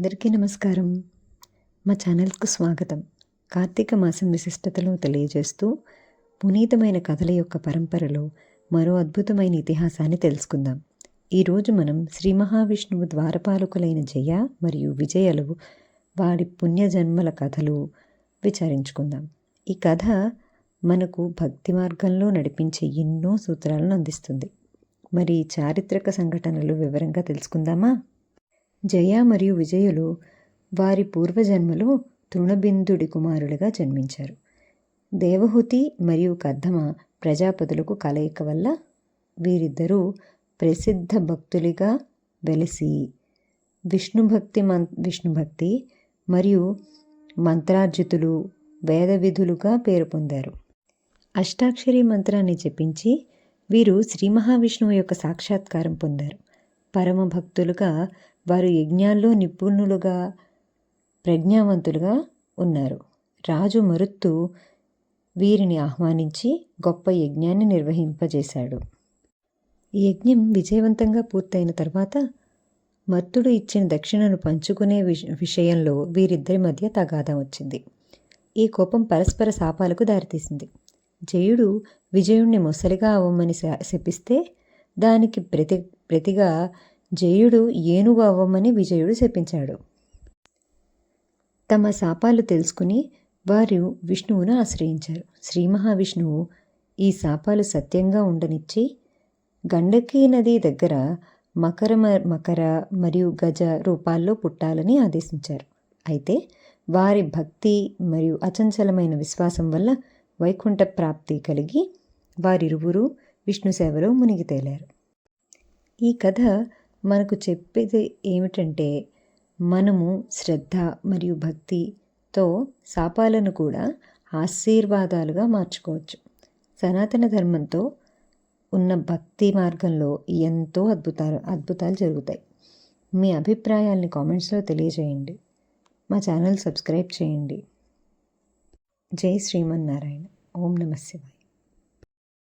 అందరికీ నమస్కారం. మా ఛానల్కు స్వాగతం. కార్తీక మాసం విశిష్టతను తెలియజేస్తూ పునీతమైన కథల యొక్క పరంపరలో మరో అద్భుతమైన ఇతిహాసాన్ని తెలుసుకుందాం. ఈరోజు మనం శ్రీ మహావిష్ణువు ద్వారపాలకులైన జయ మరియు విజయలు వాడి పుణ్యజన్మల కథలు విచారించుకుందాం. ఈ కథ మనకు భక్తి మార్గంలో నడిపించే ఎన్నో సూత్రాలను అందిస్తుంది. మరి చారిత్రక సంఘటనలు వివరంగా తెలుసుకుందామా? జయ మరియు విజయులు వారి పూర్వజన్మలో తృణబిందుడి కుమారులుగా జన్మించారు. దేవహుతి మరియు కర్ధమ ప్రజాపతులకు కలయిక వల్ల వీరిద్దరూ ప్రసిద్ధ భక్తులుగా వెలిసి విష్ణుభక్తి మం విష్ణుభక్తి మరియు మంత్రార్జితులు వేద విధులుగా పేరు పొందారు. అష్టాక్షరి మంత్రాన్ని జపించి వీరు శ్రీ మహావిష్ణువు యొక్క సాక్షాత్కారం పొందారు. పరమభక్తులుగా వారు యజ్ఞాల్లో నిపుణులుగా ప్రజ్ఞావంతులుగా ఉన్నారు. రాజు మరుత్తు వీరిని ఆహ్వానించి గొప్ప యజ్ఞాన్ని నిర్వహింపజేశాడు. ఈ యజ్ఞం విజయవంతంగా పూర్తయిన తర్వాత మత్తుడు ఇచ్చిన దక్షిణను పంచుకునే విషయంలో వీరిద్దరి మధ్య తగాదం వచ్చింది. ఈ కోపం పరస్పర శాపాలకు దారితీసింది. జయుడు విజయుణ్ణి మొసలిగా అవ్వమని శపిస్తే దానికి ప్రతి ప్రతిగా జయుడు ఏనుగు అవ్వమని విజయుడు శపించాడు. తమ శాపాలు తెలుసుకుని వారు విష్ణువును ఆశ్రయించారు. శ్రీ మహావిష్ణువు ఈ శాపాలు సత్యంగా ఉండనిచ్చి గండకీ నది దగ్గర మకర మకర మరియు గజ రూపాల్లో పుట్టాలని ఆదేశించారు. అయితే వారి భక్తి మరియు అచంచలమైన విశ్వాసం వల్ల వైకుంఠ ప్రాప్తి కలిగి వారిరువురు విష్ణు సేవలో మునిగి తేలారు. ఈ కథ మనకు చెప్పేది ఏమిటంటే మనము శ్రద్ధ మరియు భక్తితో శాపాలను కూడా ఆశీర్వాదాలుగా మార్చుకోవచ్చు. సనాతన ధర్మంతో ఉన్న భక్తి మార్గంలో ఎంతో అద్భుతాలు అద్భుతాలు జరుగుతాయి. మీ అభిప్రాయాల్ని కామెంట్స్లో తెలియజేయండి. మా ఛానల్ సబ్స్క్రైబ్ చేయండి. జై శ్రీమన్నారాయణ. ఓం నమ శివాయ.